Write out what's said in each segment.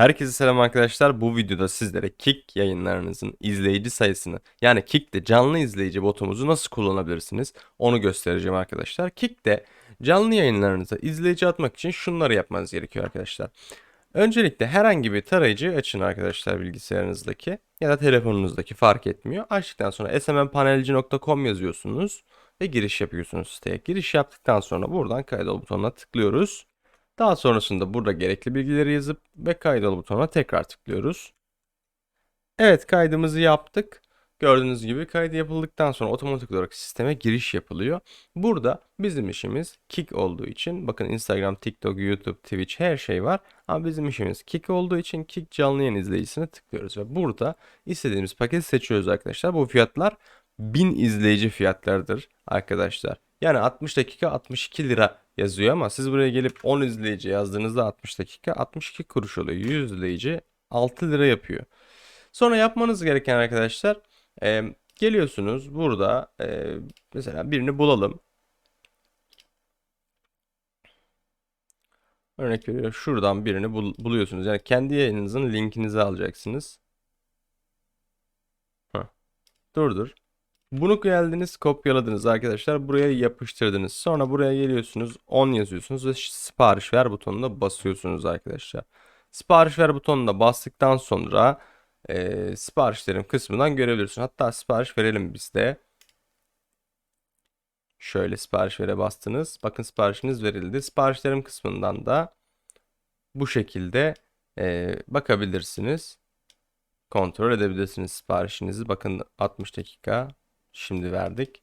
Herkese selam arkadaşlar. Bu videoda sizlere Kick yayınlarınızın izleyici sayısını yani Kick'te canlı izleyici botumuzu nasıl kullanabilirsiniz onu göstereceğim arkadaşlar. Kick'te canlı yayınlarınıza izleyici atmak için şunları yapmanız gerekiyor arkadaşlar. Öncelikle herhangi bir tarayıcı açın arkadaşlar bilgisayarınızdaki ya da telefonunuzdaki fark etmiyor. Açtıktan sonra smmpanelci.com yazıyorsunuz ve giriş yapıyorsunuz siteye. Giriş yaptıktan sonra buradan kaydol butonuna tıklıyoruz. Daha sonrasında burada gerekli bilgileri yazıp ve kaydol butonuna tekrar tıklıyoruz. Evet kaydımızı yaptık. Gördüğünüz gibi kaydı yapıldıktan sonra otomatik olarak sisteme giriş yapılıyor. Burada bizim işimiz Kick olduğu için bakın Instagram, TikTok, YouTube, Twitch her şey var. Ama bizim işimiz Kick olduğu için Kick canlı yayın izleyicisine tıklıyoruz ve burada istediğimiz paketi seçiyoruz arkadaşlar. Bu fiyatlar 1000 izleyici fiyatlardır arkadaşlar. Yani 60 dakika 62 lira yazıyor ama siz buraya gelip 10 izleyici yazdığınızda 60 dakika 62 kuruş oluyor. 100 izleyici 6 lira yapıyor. Sonra yapmanız gereken arkadaşlar e, geliyorsunuz burada e, mesela birini bulalım. Örnek veriyorum şuradan birini bul- buluyorsunuz. Yani kendi yayınınızın linkinizi alacaksınız. Heh. Dur dur. Bunu geldiniz kopyaladınız arkadaşlar. Buraya yapıştırdınız. Sonra buraya geliyorsunuz 10 yazıyorsunuz ve sipariş ver butonuna basıyorsunuz arkadaşlar. Sipariş ver butonuna bastıktan sonra e, siparişlerim kısmından görebilirsiniz. Hatta sipariş verelim biz de. Şöyle sipariş vere bastınız. Bakın siparişiniz verildi. Siparişlerim kısmından da bu şekilde e, bakabilirsiniz. Kontrol edebilirsiniz siparişinizi. Bakın 60 dakika Şimdi verdik.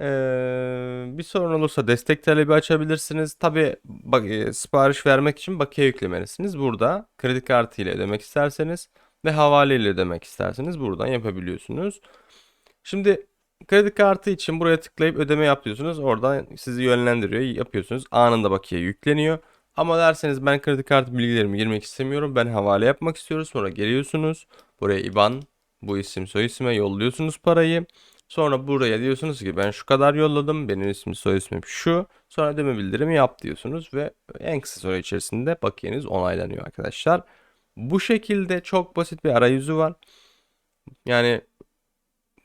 Ee, bir sorun olursa destek talebi açabilirsiniz. Tabi bak, e, sipariş vermek için bakiye yüklemelisiniz. Burada kredi kartı ile ödemek isterseniz ve havale ile ödemek isterseniz buradan yapabiliyorsunuz. Şimdi kredi kartı için buraya tıklayıp ödeme yapıyorsunuz. Oradan sizi yönlendiriyor. Yapıyorsunuz. Anında bakiye yükleniyor. Ama derseniz ben kredi kartı bilgilerimi girmek istemiyorum. Ben havale yapmak istiyorum. Sonra geliyorsunuz. Buraya IBAN bu isim soy isme yolluyorsunuz parayı. Sonra buraya diyorsunuz ki ben şu kadar yolladım. Benim ismim soy ismim şu. Sonra ödeme bildirimi yap diyorsunuz ve en kısa süre içerisinde bakiyeniz onaylanıyor arkadaşlar. Bu şekilde çok basit bir arayüzü var. Yani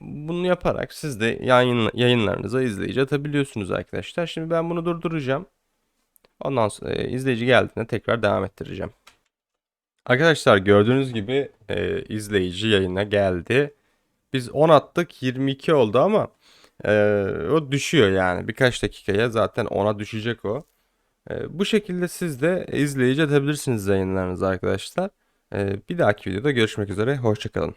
bunu yaparak siz de yayın, yayınlarınıza izleyici atabiliyorsunuz arkadaşlar. Şimdi ben bunu durduracağım. Ondan sonra e, izleyici geldiğinde tekrar devam ettireceğim. Arkadaşlar gördüğünüz gibi e, izleyici yayına geldi. Biz 10 attık 22 oldu ama e, o düşüyor yani birkaç dakikaya zaten 10'a düşecek o. E, bu şekilde siz de izleyici atabilirsiniz yayınlarınızı arkadaşlar. E, bir dahaki videoda görüşmek üzere hoşçakalın.